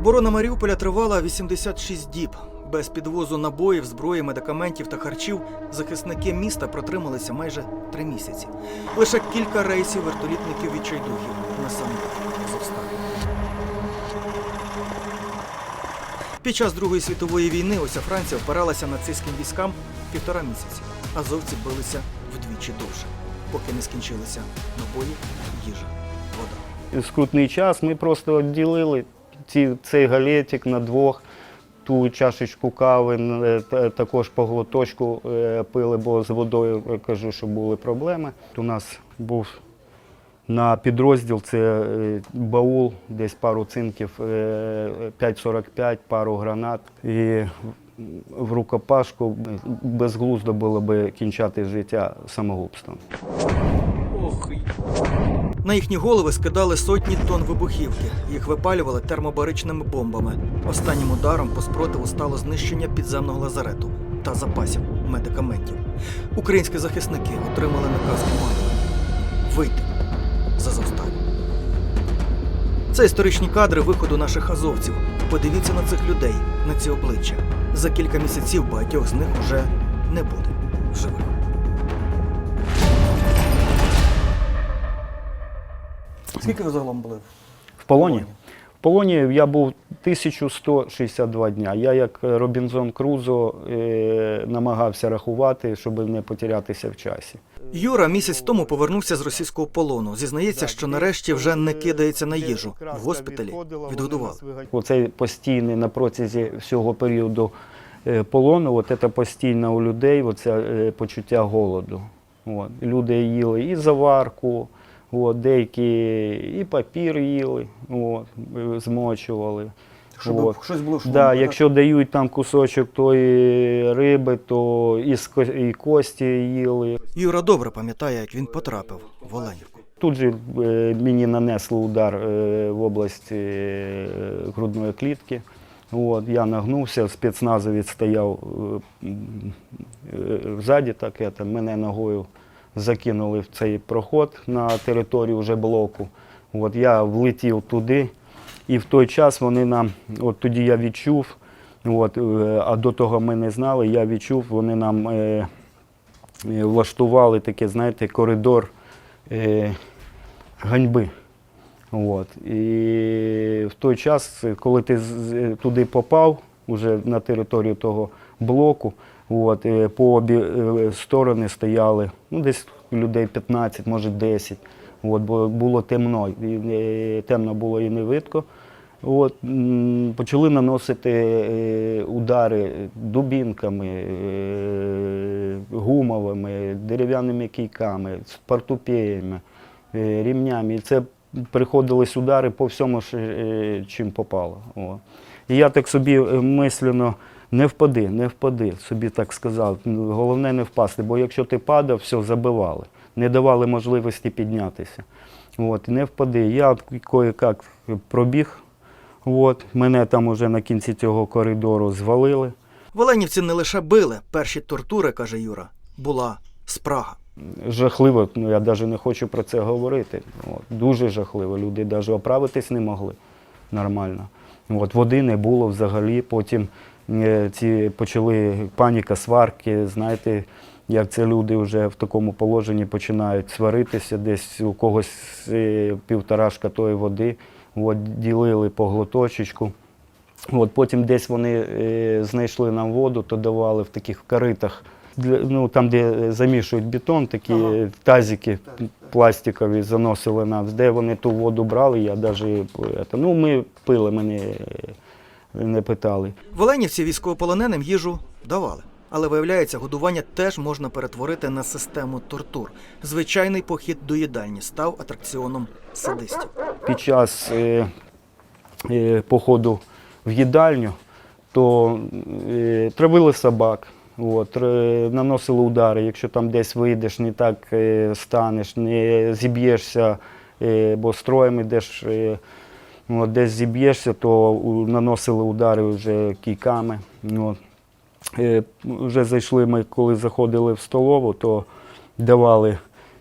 Оборона Маріуполя тривала 86 діб. Без підвозу набоїв, зброї, медикаментів та харчів захисники міста протрималися майже три місяці. Лише кілька рейсів вертолітників відчайдухів на самому Азовсталі. Під час Другої світової війни ося Франція впиралася нацистським військам півтора місяці. Азовці билися вдвічі довше, поки не скінчилися набої, їжа, вода. скрутний час ми просто ділили ці, цей галетик на двох, ту чашечку кави, е, також по глоточку е, пили, бо з водою кажу, що були проблеми. У нас був на підрозділ це е, баул, десь пару цинків, е, 5,45, пару гранат. І в рукопашку безглуздо було би кінчати життя самогубством. На їхні голови скидали сотні тонн вибухівки. Їх випалювали термобаричними бомбами. Останнім ударом по спротиву стало знищення підземного лазарету та запасів медикаментів. Українські захисники отримали наказ командування вийти з Азовсталі. Це історичні кадри виходу наших азовців. Подивіться на цих людей, на ці обличчя. За кілька місяців багатьох з них уже не буде живих. Скільки ви загалом були? В полоні? В полоні я був 1162 дня. Я, як Робінзон Крузо, е, намагався рахувати, щоб не потерятися в часі. Юра місяць тому повернувся з російського полону. Зізнається, що нарешті вже не кидається на їжу. В госпіталі відгодували. Оцей постійний на протязі всього періоду е, полону, от це постійно у людей, оце е, почуття голоду. От. Люди їли і заварку, от, деякі і папір їли, от, змочували. От. щось було Да, якщо дають там кусочок тої риби, то і, і кості їли. Юра добре пам'ятає, як він потрапив в Оленівку. Тут же е, мені нанесли удар е, в область е, грудної клітки. От, я нагнувся, спецназовець стояв е, е, ззаді, так, это, мене ногою закинули в цей проход на територію вже блоку. От, я влетів туди, і в той час вони нам, от тоді я відчув, от, е, а до того ми не знали, я відчув, вони нам е, е, влаштували такий, знаєте, коридор е, ганьби. От. І в той час, коли ти туди попав, уже на територію того блоку, от, е, по обі е, сторони стояли ну, десь людей 15, може 10. От, бо було темно, і, е, темно було і не видко. От, почали наносити удари дубінками, гумовими, дерев'яними кійками, спартупеями, е, рівнями. І це приходились удари по всьому, чим попало. О. І я так собі мислено не впади, не впади, собі так сказав. Ну, Головне не впасти, бо якщо ти падав, все забивали, не давали можливості піднятися. От, не впади. Я кое-як пробіг. От, мене там уже на кінці цього коридору звалили. В Оленівці не лише били. Перші тортури, каже Юра, була спрага. Жахливо, ну я навіть не хочу про це говорити. От, дуже жахливо. Люди навіть оправитись не могли нормально. От, води не було взагалі. Потім ці почали паніка, сварки. Знаєте, як це люди вже в такому положенні починають сваритися, десь у когось е, півторашка тої води. От, ділили по глоточечку. От, потім десь вони е, знайшли нам воду, то давали в таких коритах, ну, там, де замішують бетон, такі Ага. тазики пластикові заносили нас, де вони ту воду брали, я навіть, ну, ми пили, мене е, не питали. В Оленівці військовополоненим їжу давали. Але виявляється, годування теж можна перетворити на систему тортур. Звичайний похід до їдальні став атракціоном садистів. Під час е, е, походу в їдальню, то е, травили собак, от, тр- наносили удари. Якщо там десь вийдеш, не так е, станеш, не зіб'єшся, е, бо строєм ідеш, е, от, десь зіб'єшся, то наносили удари вже кійками. От. Е, Вже зайшли ми, коли заходили в столову, то давали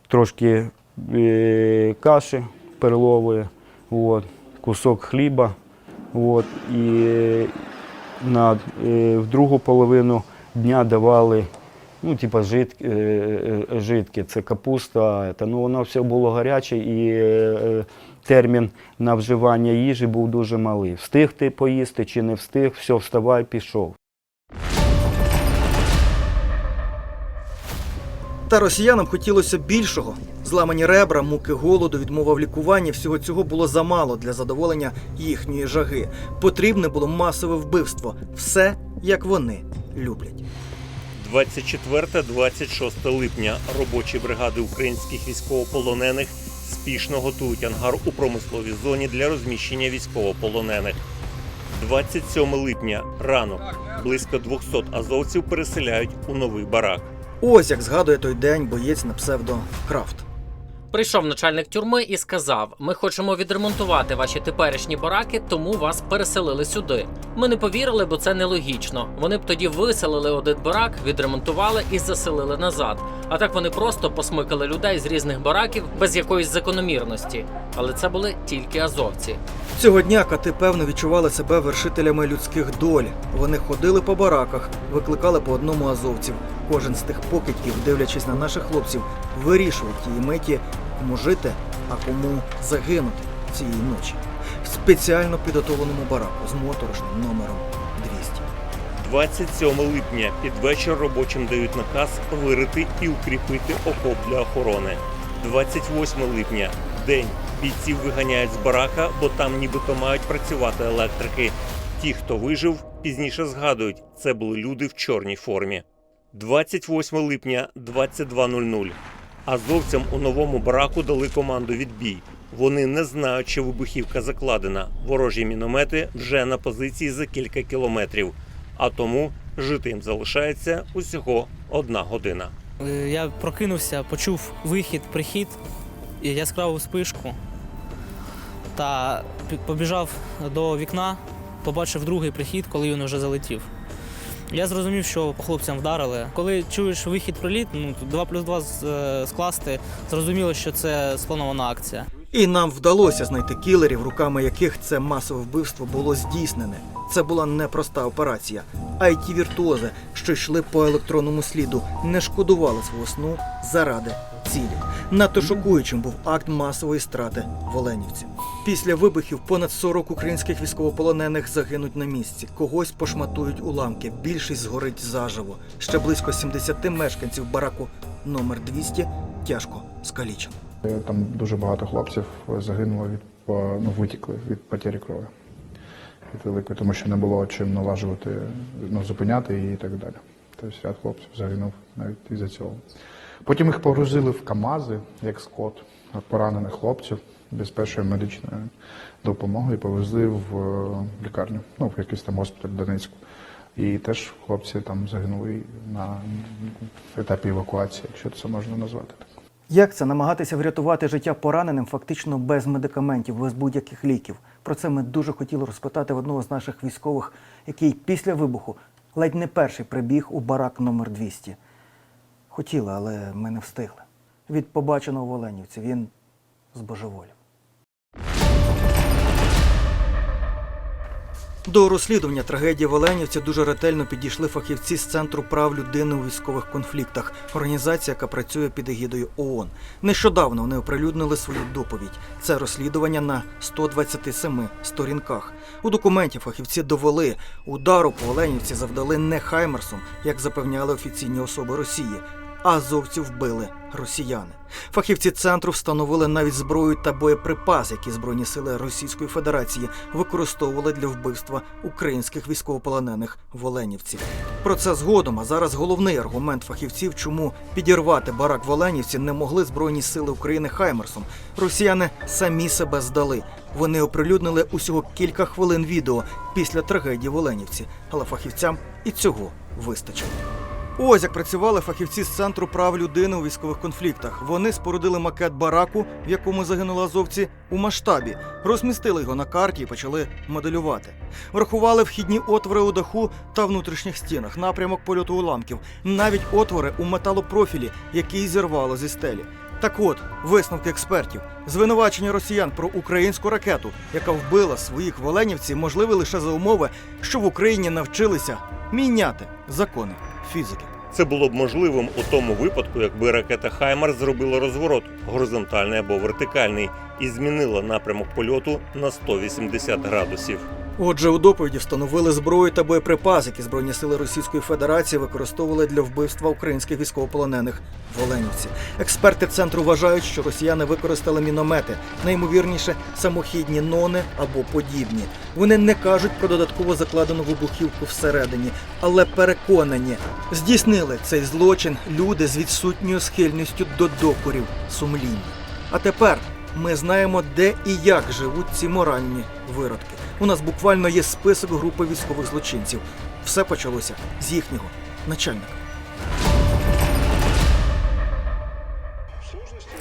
трошки е, каші перлової, от, кусок хліба, От, і на, е, в другу половину дня давали ну, типа жид, е, е, жидке, це капуста. Та, ну, воно все було гаряче і е, е, термін на вживання їжі був дуже малий. Встиг ти поїсти чи не встиг, все, вставай, пішов. Та росіянам хотілося більшого. Зламані ребра, муки голоду, відмова в лікуванні всього цього було замало для задоволення їхньої жаги. Потрібне було масове вбивство. Все як вони люблять. 24-26 липня робочі бригади українських військовополонених спішно готують ангар у промисловій зоні для розміщення військовополонених. 27 липня ранок близько 200 азовців переселяють у новий барак. Ось як згадує той день боєць на псевдо Крафт. Прийшов начальник тюрми і сказав: Ми хочемо відремонтувати ваші теперішні бараки, тому вас переселили сюди. Ми не повірили, бо це нелогічно. Вони б тоді виселили один барак, відремонтували і заселили назад. А так вони просто посмикали людей з різних бараків без якоїсь закономірності. Але це були тільки азовці. Цього дня кати певно відчували себе вершителями людських доль. Вони ходили по бараках, викликали по одному азовців. Кожен з тих покидьків, дивлячись на наших хлопців, вирішував тієї миті, кому жити, а кому загинути цієї ночі. В спеціально підготовленому бараку з моторошним номером 200. 27 липня під вечір робочим дають наказ вирити і укріпити окоп для охорони. 28 липня день бійців виганяють з барака, бо там нібито мають працювати електрики. Ті, хто вижив, пізніше згадують, це були люди в чорній формі. 28 липня 22.00. Азовцям у новому бараку дали команду відбій. Вони не знають, що вибухівка закладена. Ворожі міномети вже на позиції за кілька кілометрів. А тому жити їм залишається усього одна година. Е, Я прокинувся, почув вихід, прихід, і яскраву спишку та побіжав до вікна, побачив другий прихід, коли він вже залетів. Я зрозумів, що по хлопцям вдарили. Коли чуєш вихід приліт, ну 2 плюс 2 скласти, зрозуміло, що це спланована акція. І нам вдалося знайти кілерів, руками яких це масове вбивство було здійснене. Це була непроста операція. А й ті віртуози, що йшли по електронному сліду, не шкодували свого сну заради цілі. Надто шокуючим був акт масової страти в Оленівці. Після вибухів понад 40 українських військовополонених загинуть на місці. Когось пошматують уламки. Більшість згорить заживо. Ще близько 70 мешканців бараку номер 200 тяжко скалічено. Там дуже багато хлопців загинуло від ну, витікли від потері крові. Від великої, тому що не було чим налажувати, ну, зупиняти її і так далі. Тобто ряд хлопців загинув навіть із-за цього. Потім їх погрузили в КАМАЗи, як скот, поранених хлопців без першої медичної допомоги і повезли в е, лікарню, ну, в якийсь там госпіталь Донецьку. І теж хлопці там загинули на етапі евакуації, якщо це можна назвати так. Як це намагатися врятувати життя пораненим фактично без медикаментів, без будь-яких ліків? Про це ми дуже хотіли розпитати в одного з наших військових, який після вибуху ледь не перший прибіг у барак номер 200. Хотіли, але ми не встигли. Від побаченого в Оленівці він збожеволів. До розслідування трагедії в Оленівці дуже ретельно підійшли фахівці з Центру прав людини у військових конфліктах, організація, яка працює під егідою ООН. Нещодавно вони оприлюднили свою доповідь. Це розслідування на 127 сторінках. У документі фахівці довели, удару по Оленівці завдали не Хаймерсом, як запевняли офіційні особи Росії. Азовців вбили росіяни. Фахівці центру встановили навіть зброю та боєприпас, які збройні сили Російської Федерації використовували для вбивства українських військовополонених в Оленівці. Про це згодом. А зараз головний аргумент фахівців, чому підірвати барак в Оленівці не могли збройні сили України Хаймерсом. Росіяни самі себе здали. Вони оприлюднили усього кілька хвилин відео після трагедії в Оленівці, але фахівцям і цього вистачило. Ось як працювали фахівці з центру прав людини у військових конфліктах. Вони спорудили макет бараку, в якому загинули азовці, у масштабі, розмістили його на карті і почали моделювати. Врахували вхідні отвори у даху та внутрішніх стінах, напрямок польоту уламків, навіть отвори у металопрофілі, який зірвало зі стелі. Так от, висновки експертів. Звинувачення росіян про українську ракету, яка вбила своїх воленівців, можливе лише за умови, що в Україні навчилися міняти закони фізики. Це було б можливим у тому випадку, якби ракета Хаймар зробила розворот горизонтальний або вертикальний і змінила напрямок польоту на 180 градусів. Отже, у доповіді встановили зброю та боєприпас, які Збройні сили Російської Федерації використовували для вбивства українських військовополонених в Оленівці. Експерти центру вважають, що росіяни використали міномети, найімовірніше самохідні нони або подібні. Вони не кажуть про додатково закладену вибухівку всередині, але переконані, здійснили цей злочин люди з відсутньою схильністю до докорів сумління. А тепер ми знаємо, де і як живуть ці моральні виродки. У нас буквально є список групи військових злочинців. Все почалося з їхнього начальника.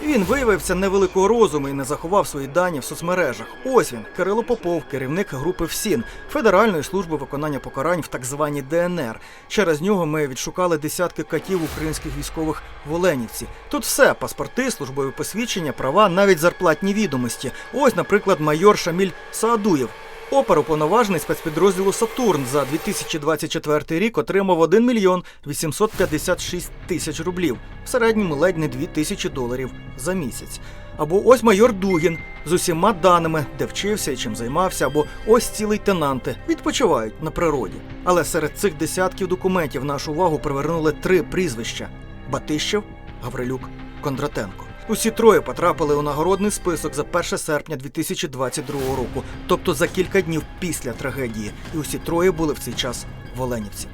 Він виявився невеликого розуму і не заховав свої дані в соцмережах. Ось він, Кирило Попов, керівник групи ФСІН, Федеральної служби виконання покарань в так званій ДНР. Через нього ми відшукали десятки катів українських військових в Оленівці. Тут все: паспорти, службові посвідчення, права, навіть зарплатні відомості. Ось, наприклад, майор Шаміль Саадуєв. Оперуповноважений спецпідрозділу Сатурн за 2024 рік отримав 1 мільйон 856 тисяч рублів, в середньому ледь не 2 тисячі доларів за місяць. Або ось майор Дугін з усіма даними, де вчився і чим займався, або ось ці лейтенанти відпочивають на природі. Але серед цих десятків документів нашу увагу привернули три прізвища: Батищев, Гаврилюк, Кондратенко. Усі троє потрапили у нагородний список за 1 серпня 2022 року, тобто за кілька днів після трагедії. І усі троє були в цей час в Оленівці.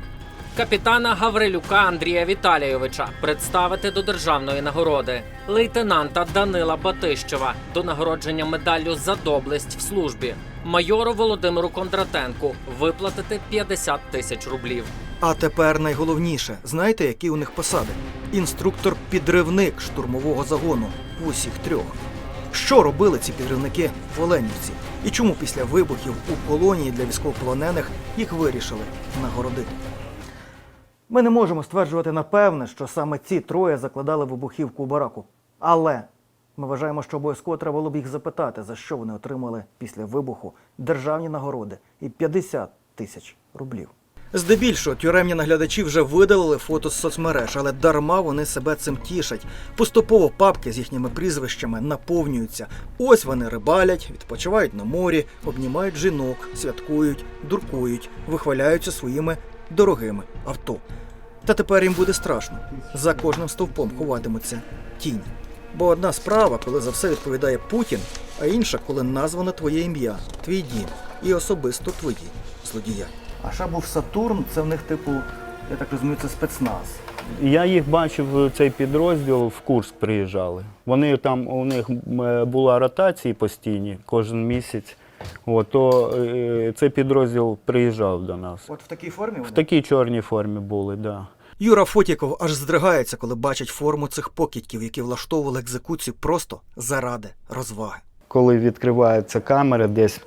Капітана Гаврилюка Андрія Віталійовича представити до державної нагороди, лейтенанта Данила Батищева до нагородження медаллю за доблесть в службі, майору Володимиру Кондратенку виплатити 50 тисяч рублів. А тепер найголовніше, знаєте, які у них посади? Інструктор-підривник штурмового загону усіх трьох. Що робили ці підривники в Оленівці? І чому після вибухів у колонії для військовополонених їх вирішили нагородити? Ми не можемо стверджувати напевне, що саме ці троє закладали вибухівку у бараку. Але ми вважаємо, що обов'язково треба було б їх запитати, за що вони отримали після вибуху державні нагороди і 50 тисяч рублів. Здебільшого тюремні наглядачі вже видалили фото з соцмереж, але дарма вони себе цим тішать. Поступово папки з їхніми прізвищами наповнюються. Ось вони рибалять, відпочивають на морі, обнімають жінок, святкують, дуркують, вихваляються своїми дорогими авто. Та тепер їм буде страшно. За кожним стовпом ховатимуться тінь. Бо одна справа, коли за все відповідає Путін, а інша, коли названо твоє ім'я, твій дім і особисто твої злодія. А ще був Сатурн, це в них, типу, я так розумію, це спецназ. Я їх бачив, цей підрозділ в Курск приїжджали. Вони там, у них була ротації постійні кожен місяць. От, то е, цей підрозділ приїжджав до нас. От в такій формі В такій чорній формі були, так. Да. Юра Фотіков аж здригається, коли бачить форму цих покидьків, які влаштовували екзекуцію просто заради розваги. Коли відкриваються камери десь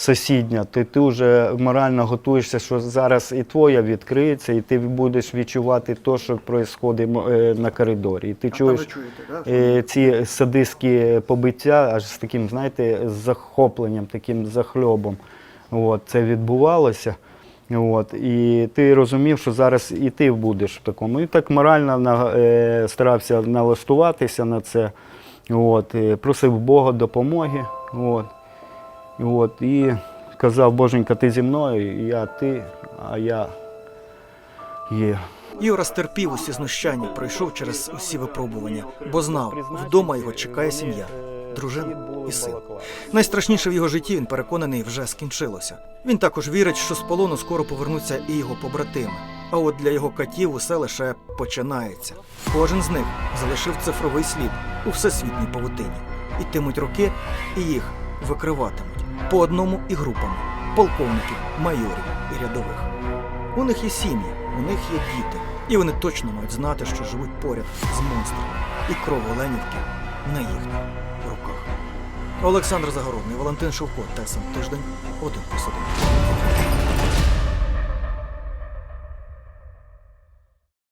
сусідня, то ти вже морально готуєшся, що зараз і твоя відкриється, і ти будеш відчувати те, що відбувається на коридорі. І ти чуєш е, ці садистські побиття аж з таким, знаєте, з захопленням, таким захльобом. От, це відбувалося. От, і ти розумів, що зараз і ти будеш в такому. І так морально на, е, старався налаштуватися на це. От, е, просив Бога допомоги. От, от, і казав, Боженька, ти зі мною, я ти, а я є. Юра стерпів усі знущання, пройшов через усі випробування, бо знав, вдома його чекає сім'я, дружина і син. Найстрашніше в його житті він переконаний вже скінчилося. Він також вірить, що з полону скоро повернуться і його побратими. А от для його катів усе лише починається. Кожен з них залишив цифровий слід у всесвітній павутині. Ітимуть роки, і їх викриватимуть по одному і групами полковників, майорів і рядових. У них є сім'ї, у них є діти, і вони точно мають знати, що живуть поряд з монстрами, і кров Оленівки на їхніх руках. Олександр Загородний, Валентин Шовко, Тесен Тиждень, один один.